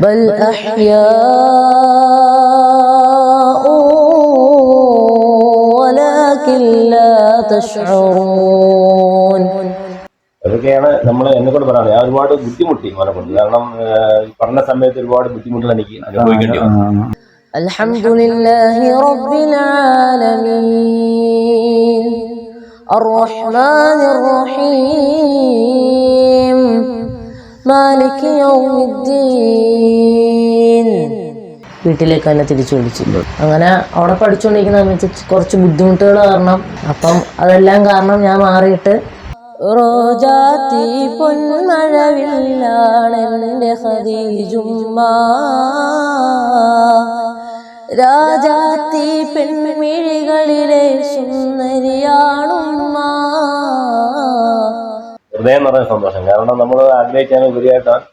بل أحياء ولكن لا تشعرون അതൊക്കെയാണ് നമ്മൾ എന്നെ കൊണ്ട് പറയുന്നത് ഞാൻ ഒരുപാട് ബുദ്ധിമുട്ടി മോനെ കൊണ്ട് കാരണം ഏഹ്, ഈ പഠന സമയത്ത് ഒരുപാട് ബുദ്ധിമുട്ടുകൾ എനിക്ക് അനുഭവിക്കേണ്ടി വന്നു الحمد لله رب العالمين الرحمن الرحيم മാലിക് വീട്ടിലേക്ക് തന്നെ തിരിച്ചു വിളിച്ചില്ല അങ്ങനെ അവിടെ പഠിച്ചുകൊണ്ടിരിക്കുന്ന സമയത്ത് കുറച്ച് ബുദ്ധിമുട്ടുകൾ കാരണം അപ്പം അതെല്ലാം കാരണം ഞാൻ മാറിയിട്ട് റോജാത്തി രാജാത്തി പെൺമിഴികളിലെ സുന്ദരിയാണുമാ ഹൃദയം നിറഞ്ഞ സന്തോഷം. കാരണം നമ്മൾ ആഗ്രഹിക്കാൻ ഉപരിയായിട്ടാണ്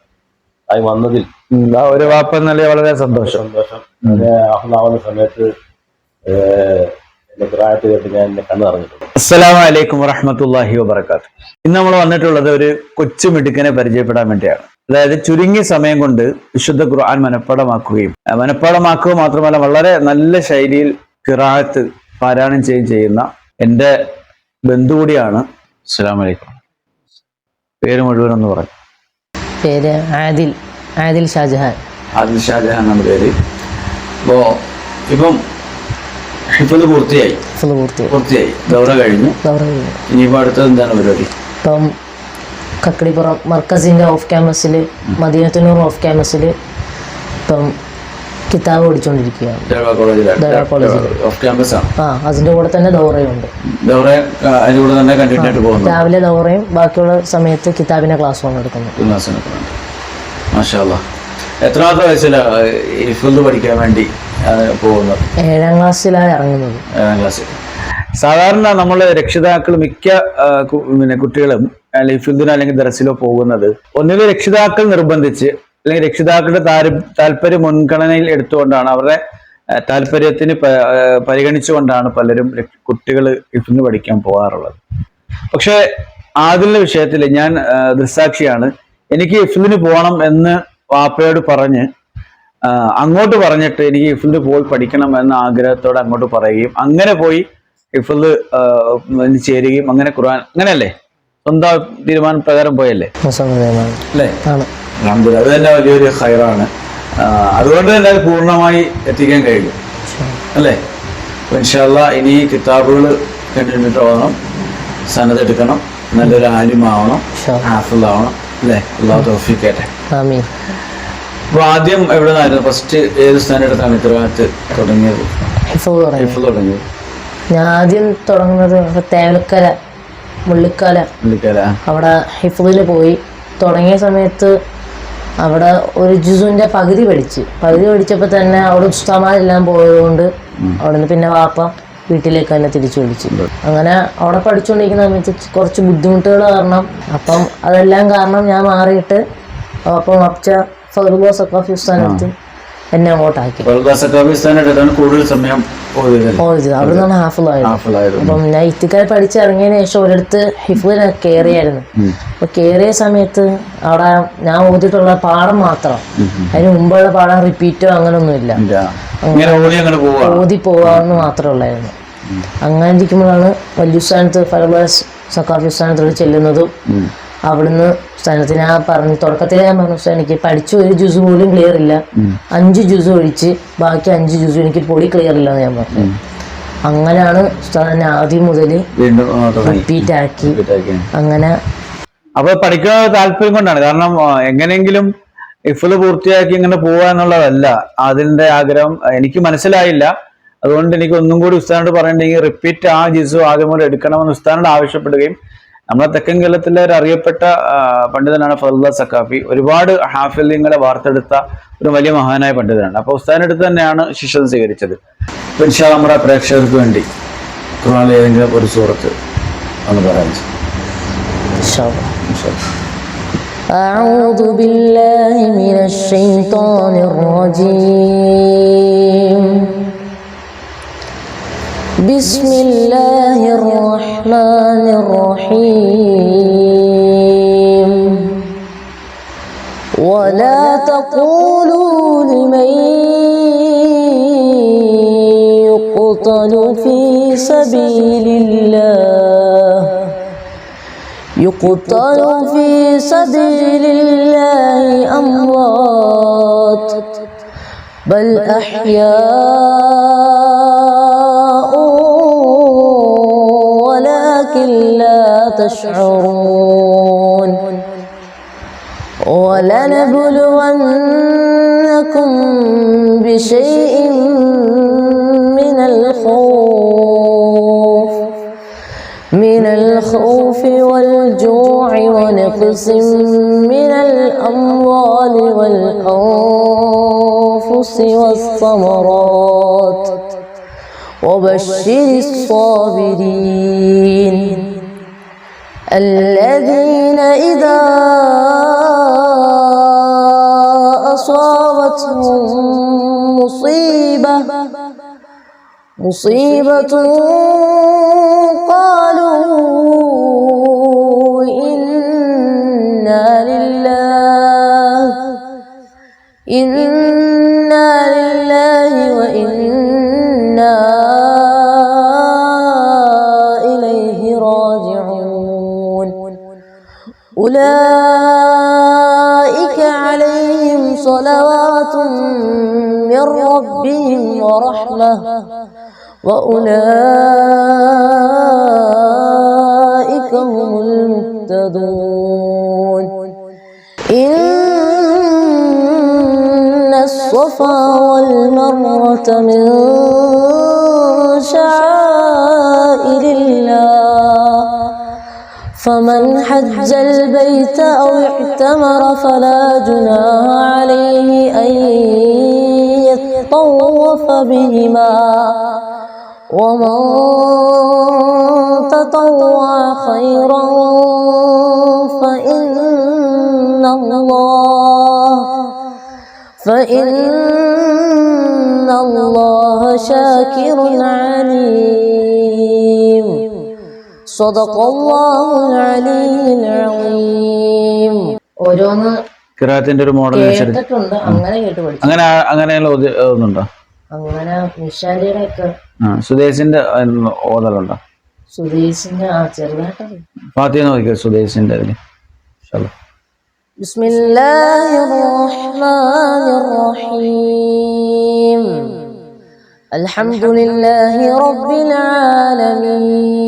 അത് വന്നതിൽ. ആ ഒരു വാപ്പ നല്ല വളരെ സന്തോഷം. സന്തോഷം. ആഹ്ലാവുന്ന സമയത്ത് എന്റെ പ്രായത്തിൽ കേട്ട് ഞാൻ എന്റെ കണ്ണ് നിറഞ്ഞിട്ടുണ്ട് അസ്സലാമു അലൈക്കും വറഹമത്തല്ലാഹി വബർക്കാത്ത് ഇന്ന് നമ്മൾ വന്നിട്ടുള്ളത് ഒരു കൊച്ചു മിടുക്കനെ പരിചയപ്പെടാൻ വേണ്ടിയാണ്. അതായത് ചുരുങ്ങിയ സമയം കൊണ്ട് വിശുദ്ധ ഖുർആൻ മനഃപ്പാടമാക്കുകയും മനഃപ്പാടമാക്കുക മാത്രമല്ല വളരെ നല്ല ശൈലിയിൽ കിറാത്ത് പാരായണം ചെയ്യുകയും ചെയ്യുന്ന എന്റെ ബന്ധു കൂടിയാണ്. അസ്സലാമു അലൈക്കും പേര് മുഴുവൻ ഒന്ന് പറയാം. പേര് ആദിൽ ആദിൽ ഷാജഹാൻ. ആദിൽ ഷാജഹാൻ എന്നാണ് പേര്. അപ്പോ ഇപ്പം ഹിഫത് പൂർത്തിയായി. പൂർത്തിയായി. ദൗറ കഴിഞ്ഞു. ഇനിയിപ്പോ ഇനിയിപ്പോൾ അടുത്തത് എന്താണ് പരിപാടി? ഇപ്പം കക്കടിപ്പുറം മർക്കസിന്റെ ഓഫ് ക്യാമ്പസിൽ മദീനത്തിനൂർ ഓഫ് ക്യാമ്പസിൽ ഇപ്പം കിതാബ് പഠിച്ചുകൊണ്ടിരിക്കുകയാണ് ആ കൂടെ തന്നെ ദൗറയുണ്ട്. അതിന്റെ കൂടെ തന്നെ പോകുന്നു. രാവിലെ ദൗറയും ബാക്കിയുള്ള സമയത്ത് കിതാബിന്റെ ക്ലാസ്സുമാണ് എടുക്കുന്നത്. എത്രാമത്തെ വയസ്സിലാണ് പഠിക്കാൻ വേണ്ടി പോകുന്നത്? ഏഴാം ക്ലാസ്സിലാണ് ഇറങ്ങുന്നത്. ഏഴാം ക്ലാസ്സിൽ. സാധാരണ നമ്മൾ രക്ഷിതാക്കൾ മിക്ക പിന്നെ കുട്ടികളും ഹിഫുദിനോ അല്ലെങ്കിൽ ദർസിലോ പോകുന്നത് ഒന്നുകിൽ രക്ഷിതാക്കൾ നിർബന്ധിച്ച് അല്ലെങ്കിൽ രക്ഷിതാക്കളുടെ താര- താല്പര്യം മുൻഗണനയിൽ എടുത്തുകൊണ്ടാണ് അവരുടെ താല്പര്യത്തിന് പരിഗണിച്ചുകൊണ്ടാണ് പലരും കുട്ടികൾ ഹിഫുദിന് പഠിക്കാൻ പോകാറുള്ളത്. പക്ഷെ ആദിലിന്റെ വിഷയത്തിൽ ഞാൻ ദൃസാക്ഷിയാണ് എനിക്ക് ഇഫ്ലിന് പോകണം എന്ന് വാപ്പയോട് പറഞ്ഞ് അങ്ങോട്ട് പറഞ്ഞിട്ട് എനിക്ക് ഇഫ്ലിന് പോയി പഠിക്കണം എന്ന ആഗ്രഹത്തോടെ അങ്ങോട്ട് പറയുകയും അങ്ങനെ പോയി ഇഫ്ല് ചേരുകയും അങ്ങനെ ഖുർആൻ അങ്ങനെയല്ലേ? സ്വന്തം തീരുമാനപ്രകാരം പോയല്ലേ? അല്ലേ? അൽഹംദുലില്ലാ. അത് തന്നെ വലിയൊരു ഹൈറാണ് അതുകൊണ്ട് തന്നെ അത് പൂർണമായി എത്തിക്കാൻ കഴിയും. അല്ലേ? ഇൻഷാല്ല ഇനി കിതാബുകൾ കണ്ടിട്ട് പോകണം സന്നദ്ധെടുക്കണം നല്ലൊരു ആലിമാവണം ഹാഫിളാവണം അല്ലേ? അള്ളാഹു തോഫിക്കട്ടെ അപ്പൊ ആദ്യം എവിടെ നിന്നായിരുന്നു? ഫസ്റ്റ് ഏത് സ്ഥാനം എടുത്താണ് ഇത്തരത്ത് തുടങ്ങിയത്? തുടങ്ങിയത് ഞാൻ ആദ്യം തുടങ്ങുന്നത് തേവലക്കര മുള്ളിക്കല. പുള്ളിക്കാര അവിടെ ഹിഫുദിൽ പോയി. തുടങ്ങിയ സമയത്ത് അവിടെ ഒരു ജുസുവിന്റെ പകുതി പഠിച്ച്. പകുതി പഠിച്ചപ്പോൾ തന്നെ അവിടെ ഉസ്താമാരെല്ലാം പോയതുകൊണ്ട് അവിടെ നിന്ന് പിന്നെ വാപ്പ വീട്ടിലേക്ക് തന്നെ തിരിച്ചു വിളിച്ചു. അങ്ങനെ അവിടെ പഠിച്ചുകൊണ്ടിരിക്കുന്ന സമയത്ത് കുറച്ച് ബുദ്ധിമുട്ടുകൾ കാരണം അപ്പം അതെല്ലാം കാരണം ഞാൻ മാറിയിട്ട് അപ്പം അപ്ച ഫതുബോസ് ഒക്കെ ഫ്യൂസ് ഉസ്താനത്ത് എന്നെ അങ്ങോട്ടാക്കി. കൂടുതൽ സമയം പോയതല്ലേ? പോയത് അവിടെ നിന്നാണ് ഹാഫിളായത് ഹാഫിളായിരുന്നു അപ്പം ഞാൻ ഇത്തിക്കാർ പഠിച്ചിറങ്ങിയതിന് ശേഷം ഒരിടത്ത് ഹിഫുവിനെ കയറിയായിരുന്നു അപ്പൊ കയറിയ സമയത്ത് അവിടെ ഞാൻ ഓതിട്ടുള്ള പാഠം മാത്രം. അതിന് മുമ്പുള്ള പാഠം റിപ്പീറ്റോ അങ്ങനൊന്നുമില്ല. ഓതി പോവാന്ന് മാത്രമേ ഉള്ളായിരുന്നു. അങ്ങനെ ഇരിക്കുമ്പോഴാണ് വലിയ സ്ഥാനത്ത് ഫലബാസ് സക്കാർ സ്ഥാനത്തോട് ചെല്ലുന്നതും അവിടുന്ന് സ്ഥാനത്ത് ഞാൻ പറഞ്ഞു തുടക്കത്തിൽ ഞാൻ പറഞ്ഞു "ഉസ്താദ്, എനിക്ക് പഠിച്ച ഒരു ജ്യൂസ് പോലും ക്ലിയർ ഇല്ല. അഞ്ച് ജ്യൂസ് ഒഴിച്ച് ബാക്കി അഞ്ച് ജ്യൂസ് എനിക്ക് പൊടി ക്ലിയർ ഇല്ല എന്ന് ഞാൻ പറഞ്ഞു അങ്ങനെയാണ് സ്ഥലം ആദ്യം മുതൽ റിപ്പീറ്റ് ആക്കി. അങ്ങനെ അപ്പൊ പഠിക്കാൻ താല്പര്യം കൊണ്ടാണ്. കാരണം എങ്ങനെയെങ്കിലും ഇഫിൽ പൂർത്തിയാക്കി ഇങ്ങനെ പോവുക എന്നുള്ളതല്ല അതിന്റെ ആഗ്രഹം. എനിക്ക് മനസ്സിലായില്ല. അതുകൊണ്ട് എനിക്ക് ഒന്നും കൂടി ഉസ്താനോട് പറയണ്ടെങ്കിൽ റിപ്പീറ്റ് ആ ജിസു ആദ്യം മുതൽ എടുക്കണമെന്ന് ഉസ്താനോട് ആവശ്യപ്പെടുകയും നമ്മളെ തെക്കൻ കേരളത്തിലെ ഒരു അറിയപ്പെട്ട ആ, പണ്ഡിതനാണ് ഫറുല്ല സക്കാഫി ഒരുപാട് ഹാഫിലിങ്ങളെ വാർത്തെടുത്ത ഒരു വലിയ മഹാനായ പണ്ഡിതനാണ് അപ്പൊ ഉസ്താനടുത്ത് തന്നെയാണ് ശിഷ്യത സ്വീകരിച്ചത് അപ്പൊ ഇൻഷാ നമ്മുടെ പ്രേക്ഷകർക്ക് വേണ്ടി ഖുർആനിലെ ഏതെങ്കിലും ഒരു സൂറത്ത് ഒന്ന് പറയാൻ ഇൻഷാ അല്ലാ. أعوذ بالله من الشيطان الرجيم بسم الله الرحمن الرحيم. ولا تقولوا لمن يقتل في سبيل الله. يقتل في سبيل الله أموات. بل أحياء تشعرون. ولنبلونكم بشيء من الخوف من الخوف والجوع ونقص من الأموال والأنفس والثمرات. وبشر الصابرين. الذين إذا أصابتهم مصيبة مصيبة قالوا إنا لله إنا لله وإنا أولئك عليهم صلوات من ربهم ورحمة. وأولئك هم المهتدون. إن الصفا والمروة من شعائر الله فمن حج البيت أو اعتمر فلا جناح عليه أن يطوف بهما. ومن تطوع خيرا فإن الله فإن الله شاكر عليم. ഓരോന്ന് കിറാത്തിന്റെ ഒരു മോഡൽ അനുസരിച്ച് കേട്ടിട്ടുണ്ട് അങ്ങനെ കേട്ട് പഠിച്ചു അങ്ങനെ അങ്ങനെയുള്ള ഓതി- ഓതുന്നുണ്ടോ അങ്ങനെ മിഷാരിയുടെ ഒക്കെ ആ സുദേശിന്റെ ഒന്ന് ഓതലുണ്ടോ സുധീഷിന്റെ ആ ചെറുതായിട്ടത് ഫാത്തിയ നോക്കിയോ സുദേശിന്റെ അതില് ഇൻഷാല്ലാ. بسم الله الرحمن الرحيم الحمد لله رب العالمين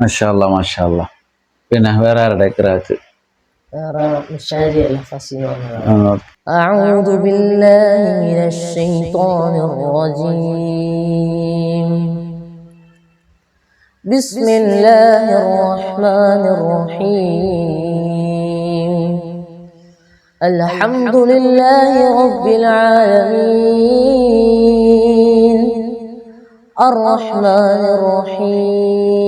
മാഷാല്ലാ മാഷാല്ലാ പിന്നെ വേറെ ആരുടെ കിറാത്ത് أعوذ بالله من الشيطان الرجيم بسم الله الرحمن الرحيم الحمد لله رب العالمين الرحمن الرحيم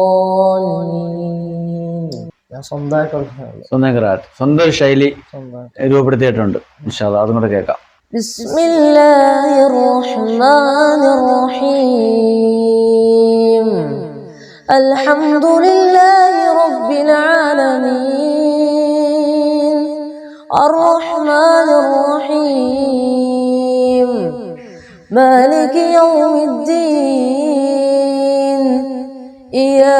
സ്വന്തം കിറാത്ത് സ്വന്തം ഒരു ശൈലി സ്വന്തമായിട്ട് രൂപപ്പെടുത്തിയിട്ടുണ്ട് ഇൻഷാല്ലാ അതും കൂടെ കേൾക്കാം بسم الله الرحمن الرحيم الحمد لله رب العالمين الرحمن الرحيم مالك يوم الدين إياك نعبد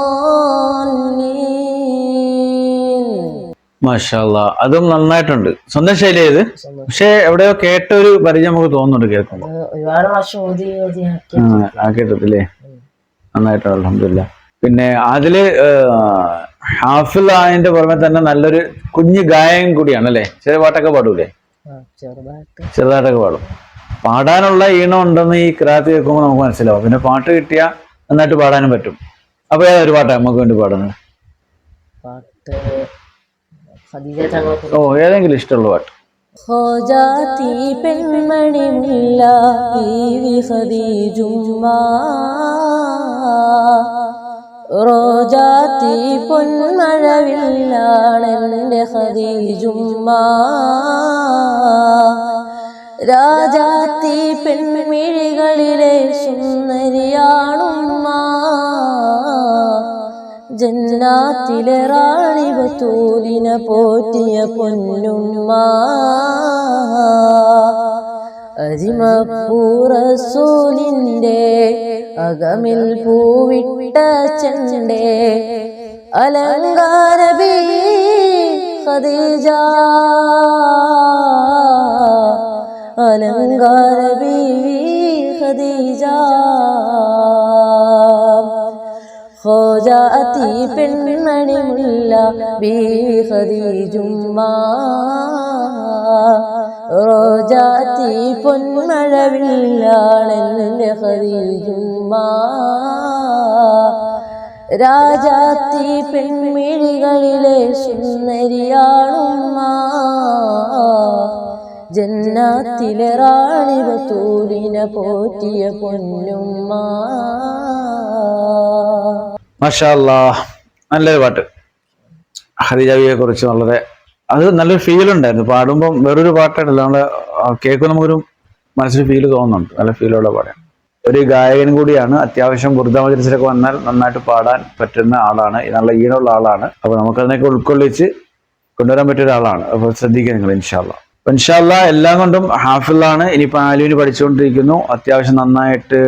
മാഷാല്ല അതും നന്നായിട്ടുണ്ട്. സ്വന്തം ശൈലി ഇത്? പക്ഷെ എവിടെയോ കേട്ട ഒരു പരിചയം നമുക്ക് തോന്നുന്നുണ്ട് കേൾക്കുമ്പോൾ ഒരുപാട് വർഷം ആക്കി ആക്കിയിട്ടില്ലേ? നന്നായിട്ടുണ്ട് അലഹമില്ല പിന്നെ അതിൽ ഹാഫിൽ ആയതിന്റെ പുറമെ തന്നെ നല്ലൊരു കുഞ്ഞു ഗായകൻ കൂടിയാണ് അല്ലേ? ചെറിയ പാട്ടൊക്കെ പാടൂലേ? ചെറുതായിട്ടൊക്കെ പാടും. പാടാനുള്ള ഈണം ഉണ്ടെന്ന് ഈ ക്രാത്ത് കേൾക്കുമ്പോൾ നമുക്ക് മനസ്സിലാവും. പിന്നെ പാട്ട് കിട്ടിയാൽ നന്നായിട്ട് പാടാനും പറ്റും. അപ്പൊ ഏതാ ഒരു പാട്ടാണ് നമുക്ക് വേണ്ടി പാടുന്നത്? പാട്ട് ഓ ഏതെങ്കിലും ഇഷ്ടമുള്ള പാട്ട്. ഹോജാത്തി പെൺമണി മുല്ല ബീവി ഖദീജുമ്മ റോജാത്തി പൊന്മഴവില്ലാണെന്റെ ഖദീജുമ്മ രാജാത്തി പെൺമിഴികളിലെ സുന്ദരിയാണുമ്മ ജന്നാത്തിലെ റാണി ബത്തൂലിനെ പോറ്റിയ പൊന്നുമ്മ. അരിമപ്പൂറസൂലിന്റെ അകമിൽ പൂവിട്ട ചെണ്ടേ. അലങ്കാരബി ഖദീജ. അലങ്കാരബി ഖദീജ. ഹോജാത്തി പെൺമണി മുല്ല ബീവി ഖദീജുമ്മ. റോജാത്തി ഖദീജുമ്മ. രാജാത്തി പെൺമിഴികളിലെ സുന്ദരിയാണുമ്മ. ജന്നാത്തിലെ റാണി ബത്തൂലിനെ പോറ്റിയ പൊന്നുമ്മ. മാഷാല്ലാ നല്ലൊരു പാട്ട്. ഹരിജാവിയെ കുറിച്ച് വളരെ അത് നല്ലൊരു ഫീൽ ഉണ്ടായിരുന്നു. പാടുമ്പോൾ വേറൊരു പാട്ടായിട്ടല്ല നമ്മൾ കേൾക്കുമ്പോൾ നമുക്കൊരു മനസ്സിൽ ഫീൽ തോന്നുന്നുണ്ട്. നല്ല ഫീലുള്ള പാടാണ്. ഒരു ഗായകൻ കൂടിയാണ് അത്യാവശ്യം ബുർദ വന്നാൽ നന്നായിട്ട് പാടാൻ പറ്റുന്ന ആളാണ് നല്ല ഈണമുള്ള ആളാണ്. അപ്പൊ നമുക്കതിനൊക്കെ ഉൾക്കൊള്ളിച്ച് കൊണ്ടുവരാൻ പറ്റിയ ഒരാളാണ്. അപ്പൊ ശ്രദ്ധിക്കുക നിങ്ങൾ ഇൻഷാല്ല ഇൻഷാല്ല എല്ലാം കൊണ്ടും ഹാഫിളാണ്. ഇനിയിപ്പോ ആലുവിന് പഠിച്ചുകൊണ്ടിരിക്കുന്നു. അത്യാവശ്യം നന്നായിട്ട്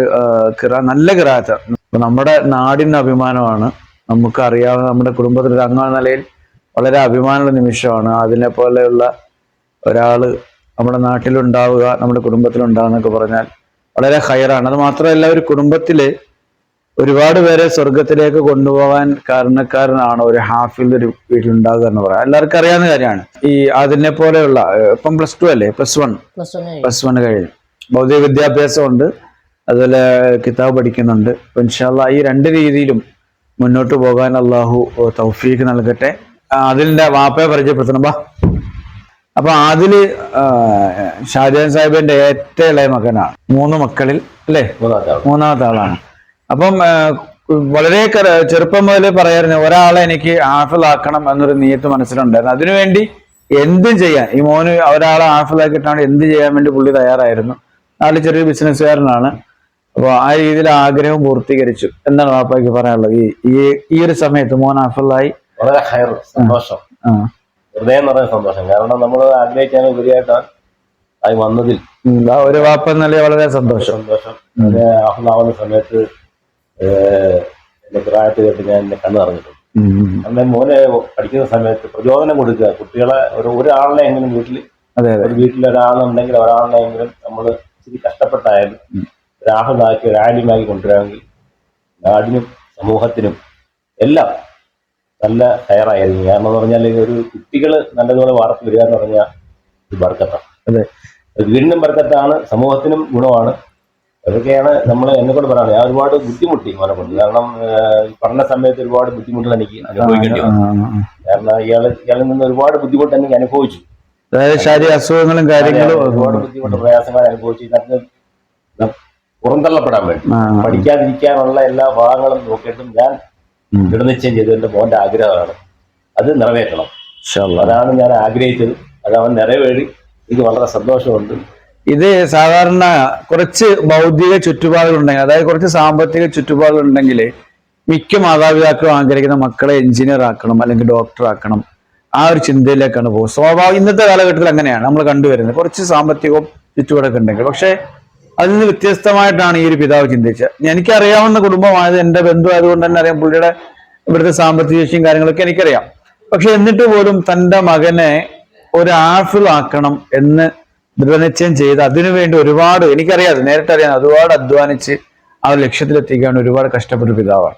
കിറ നല്ല കിറാത്ത അപ്പൊ നമ്മുടെ നാടിന്റെ അഭിമാനമാണ്. നമുക്ക് അറിയാവുന്ന നമ്മുടെ കുടുംബത്തിൽ ഒരു അംഗം നിലയിൽ വളരെ അഭിമാനമുള്ള നിമിഷമാണ്. അതിനെ പോലെയുള്ള ഒരാൾ നമ്മുടെ നാട്ടിലുണ്ടാവുക നമ്മുടെ കുടുംബത്തിലുണ്ടാവുക എന്നൊക്കെ പറഞ്ഞാൽ വളരെ ഹയറാണ് അത് മാത്രമല്ല ഒരു കുടുംബത്തിൽ ഒരുപാട് പേരെ സ്വർഗത്തിലേക്ക് കൊണ്ടുപോകാൻ കാരണക്കാരനാണ് ഒരു ഹാഫിൽ ഒരു വീട്ടിലുണ്ടാകുക എന്ന് പറയാം. എല്ലാവർക്കും അറിയാവുന്ന കാര്യമാണ്. ഈ അതിനെ പോലെയുള്ള ഇപ്പം പ്ലസ് ടു അല്ലേ? Plus one. പ്ലസ് വൺ കഴിഞ്ഞു. ഭൗതിക വിദ്യാഭ്യാസമുണ്ട്. അതുപോലെ കിതാബ് പഠിക്കുന്നുണ്ട്. അപ്പൊ ഇൻഷാല്ല ഈ രണ്ട് രീതിയിലും മുന്നോട്ട് പോകാൻ അള്ളാഹു തൗഫീഖ് നൽകട്ടെ. അതിലിന്റെ വാപ്പയെ പരിചയപ്പെടുത്തണം. ബാ. അപ്പൊ അതിൽ ഷാജഹാൻ സാഹിബിന്റെ ഏറ്റവും ഇളയ മകനാണ്. മൂന്ന് മക്കളിൽ അല്ലേ? മൂന്നാമത്തെ ആളാണ്. അപ്പം വളരെ ചെറുപ്പം മുതൽ പറയാറുണ്ട് ഒരാളെ എനിക്ക് ഹാഫിളാക്കണം എന്നൊരു നീയത്ത് മനസ്സിലുണ്ടായിരുന്നു. അതിനുവേണ്ടി എന്തും ചെയ്യാൻ ഈ മോന് ഒരാളെ ഹാഫിളാക്കിയിട്ടാണ് എന്ത് ചെയ്യാൻ വേണ്ടി പുള്ളി തയ്യാറായിരുന്നു. നാല് ചെറിയ ബിസിനസ്സുകാരനാണ് അപ്പോൾ ആ രീതിയിൽ ആഗ്രഹം പൂർത്തീകരിച്ചു. എന്താണ് വാപ്പയ്ക്ക് പറയാനുള്ളത്? ഈ ഈ- ഒരു സമയത്ത് മോൻ അഫലായി വളരെ ഹയർ സന്തോഷം. ഹൃദയം നിറഞ്ഞ സന്തോഷം. കാരണം നമ്മൾ ആഗ്രഹിക്കാൻ ഉപരിയായിട്ടാണ് ആയി വന്നതിൽ. ഒരു വാപ്പ എന്നല്ലേ വളരെ സന്തോഷം. സന്തോഷം. അഫലാവുന്ന സമയത്ത് എന്റെ പ്രായത്തിൽ കേട്ട് ഞാൻ എന്റെ കണ്ണ് നിറഞ്ഞിട്ടുണ്ട്. അന്ന് മോനെ പഠിക്കുന്ന സമയത്ത് പ്രചോദനം കൊടുക്കുക. കുട്ടികളെ ഒരു ഒരാളിനെ എങ്കിലും വീട്ടിൽ അതെ അതെ. ഒരു വീട്ടിൽ ഒരാളുണ്ടെങ്കിൽ ഒരാളിനെങ്കിലും നമ്മൾ ഇച്ചിരി കഷ്ടപ്പെട്ടായാലും ഒരാഹലാക്കി ഒരാലിമാക്കി കൊണ്ടുവരാമെങ്കിൽ നാടിനും സമൂഹത്തിനും എല്ലാം നല്ല ഹയറായിരിക്കും കാരണം എന്ന് പറഞ്ഞാൽ ഒരു കുട്ടികൾ നല്ലതുപോലെ വാർത്ത വരിക എന്ന് പറഞ്ഞാൽ ഇത് ബർക്കത്താണ് അതെ. വീണ്ടും വീടിനും ബർക്കത്താണ്. സമൂഹത്തിനും ഗുണമാണ്. അതൊക്കെയാണ് നമ്മൾ എന്നെ കൊണ്ട് പറയുന്നത് ഞാൻ ഒരുപാട് ബുദ്ധിമുട്ടി മോനെ കൊണ്ട്. കാരണം പഠന സമയത്ത് ഒരുപാട് ബുദ്ധിമുട്ടുകൾ എനിക്ക് അനുഭവിക്കേണ്ടി. കാരണം ഇയാൾ ഇയാളിൽ നിന്ന് ഒരുപാട് ബുദ്ധിമുട്ട് എനിക്ക് അനുഭവിച്ചു. അതായത് ശാരീരിക അസുഖങ്ങളും കാര്യങ്ങളും ഒരുപാട് ബുദ്ധിമുട്ട് പ്രയാസങ്ങൾ അനുഭവിച്ചു. പുറന്തള്ളപ്പെടാൻ വേണ്ടി. പഠിക്കാതിരിക്കാനുള്ള എല്ലാ ഭാഗങ്ങളും നോക്കിയിട്ടും ഞാൻ. ദൃഢനിശ്ചയം ചെയ്തു എന്റെ മോന്റെ ആഗ്രഹമാണ്. അത് നിറവേറ്റണം. അതാണ് ഞാൻ ആഗ്രഹിച്ചത്. അത് അവൻ നിറവേറി. എനിക്ക് വളരെ സന്തോഷമുണ്ട്. ഇത് സാധാരണ കുറച്ച് ഭൗതിക ചുറ്റുപാടുകളുണ്ടെങ്കിൽ അതായത് കുറച്ച് സാമ്പത്തിക ചുറ്റുപാടുകളുണ്ടെങ്കിൽ മിക്ക മാതാപിതാക്കളും ആഗ്രഹിക്കുന്ന മക്കളെ എഞ്ചിനീയർ ആക്കണം അല്ലെങ്കിൽ ഡോക്ടർ ആക്കണം. ആ ഒരു ചിന്തയിലേക്കാണ് പോകുന്നത്. സ്വാഭാവിക ഇന്നത്തെ കാലഘട്ടത്തിൽ അങ്ങനെയാണ്. നമ്മൾ കണ്ടുവരുന്നത്. കുറച്ച് സാമ്പത്തികവും ചുറ്റുപാടൊക്കെ ഉണ്ടെങ്കിൽ. പക്ഷേ അതിൽ നിന്ന് വ്യത്യസ്തമായിട്ടാണ് ഈ ഒരു പിതാവ് ചിന്തിച്ചത്. എനിക്കറിയാവുന്ന കുടുംബമായത് എന്റെ ബന്ധു ആയതുകൊണ്ട് തന്നെ അറിയാം. പുള്ളിയുടെ ഇവിടുത്തെ സാമ്പത്തിക ശേഷിയും കാര്യങ്ങളൊക്കെ എനിക്കറിയാം. പക്ഷെ എന്നിട്ട് പോലും തന്റെ മകനെ ഒരു ആഫിളാക്കണം എന്ന് ദൃഢനിശ്ചയം ചെയ്ത് അതിനുവേണ്ടി ഒരുപാട് എനിക്കറിയാതെ നേരിട്ടറിയാം ഒരുപാട് അധ്വാനിച്ച് ആ ലക്ഷ്യത്തിലെത്തിക്കാൻ ഒരുപാട് കഷ്ടപ്പെട്ട പിതാവാണ്.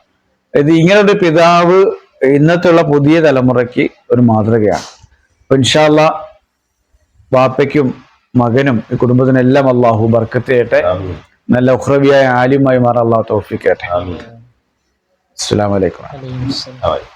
ഇത് ഇങ്ങനൊരു പിതാവ് ഇന്നത്തെ ഉള്ള പുതിയ തലമുറയ്ക്ക് ഒരു മാതൃകയാണ്. അപ്പൊ ഇൻഷാല്ല വാപ്പയ്ക്കും മകനും ഈ കുടുംബത്തിനെല്ലാം അള്ളാഹു ബർക്കത്ത് ചെയ്യട്ടെ നല്ല ഉഹ്രവിയായ ആലിമായി മാറാൻ അള്ളാഹു തോഫിക്കട്ടെ അസ്സാം അസ്സലാമു